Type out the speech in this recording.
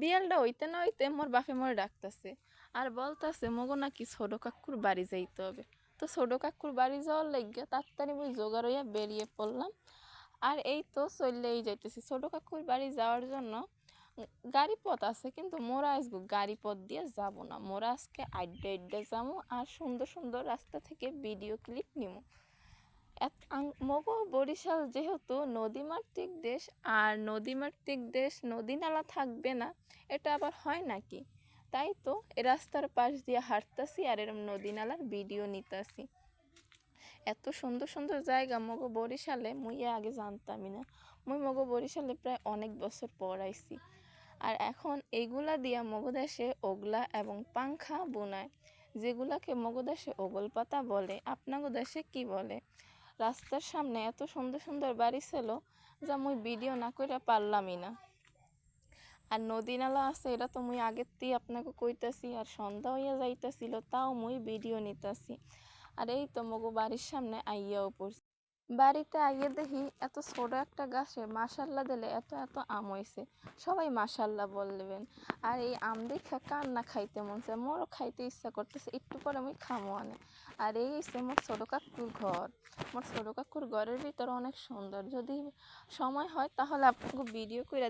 বিয়ালটা হইতে না হইতে মোর বাপে মোর ডাকতেছে। আর বলতাছে, মগো নাকি ছোট কাকুর বাড়ি যাইতে হবে। তো ছোট কাকুর বাড়ি যাওয়ার লাগিয়ে তাড়াতাড়ি মুই জোগাড় হইয়া বেরিয়ে পড়লাম। আর এই তো চললেই যাইতেছি। ছোট কাকুর বাড়ি যাওয়ার জন্য গাড়ি পথ আছে, কিন্তু মোরা আজকে গাড়ি পথ দিয়ে যাব না। মোরা আজকে আড্ডা আড্ডা যাব আর সুন্দর সুন্দর রাস্তা থেকে ভিডিও ক্লিপ নিবো মগো বরিশাল যেহেতু নদীমাতৃক দেশ, আর নদীমাতৃক দেশ নদী নালা থাকবে না, এটা আবার হয় নাকি? তাই তো এ রাস্তার পাশ দিয়ে হাঁটতাছি আর এরম নদী নালার ভিডিও নিতাছি। এত সুন্দর সুন্দর জায়গা মগো বরিশালে, মুই আগে জানতামই না। মুই মগো বরিশালে প্রায় অনেক বছর পর আর এখন এইগুলা দিয়া মগো দেশে ওগলা এবং পাংখা বোনায়, যেগুলাকে মগো দেশে ওগল পাতা বলে। আপনাগো দেশে কি বলে? রাস্তার সামনে এত সুন্দর সুন্দর বাড়ি ছিল যা মুই ভিডিও না করে পারলামই না। আর নদী নালা আছে, এটা তো মুই আগের থেকে আপনাকে কইতাছি, আর সন্ধ্যা হইয়া যাইতাছিল, তাও মুই ভিডিও নিতাছি। আর এই তো মগো বাড়ির সামনে আইয়াও পড়ছি। বাড়িতে আগে দেখি এত ছোট একটা গাছে মাসাল্লা দিলে এত এত আম হয়েছে সবাই মাসাল্লা বলবেন আর এই আম দেখা কান্না খাইতে মন চায়, মোরও খাইতে ইচ্ছা করতেছে, একটু পরে আমি খামো আনে। আর এই হচ্ছে মোর ছোট কাকুর ঘর। মোর ছোট কাকুর ঘরের ভিতরে অনেক সুন্দর। যদি সময় হয় তাহলে আপনাকে ভিডিও করে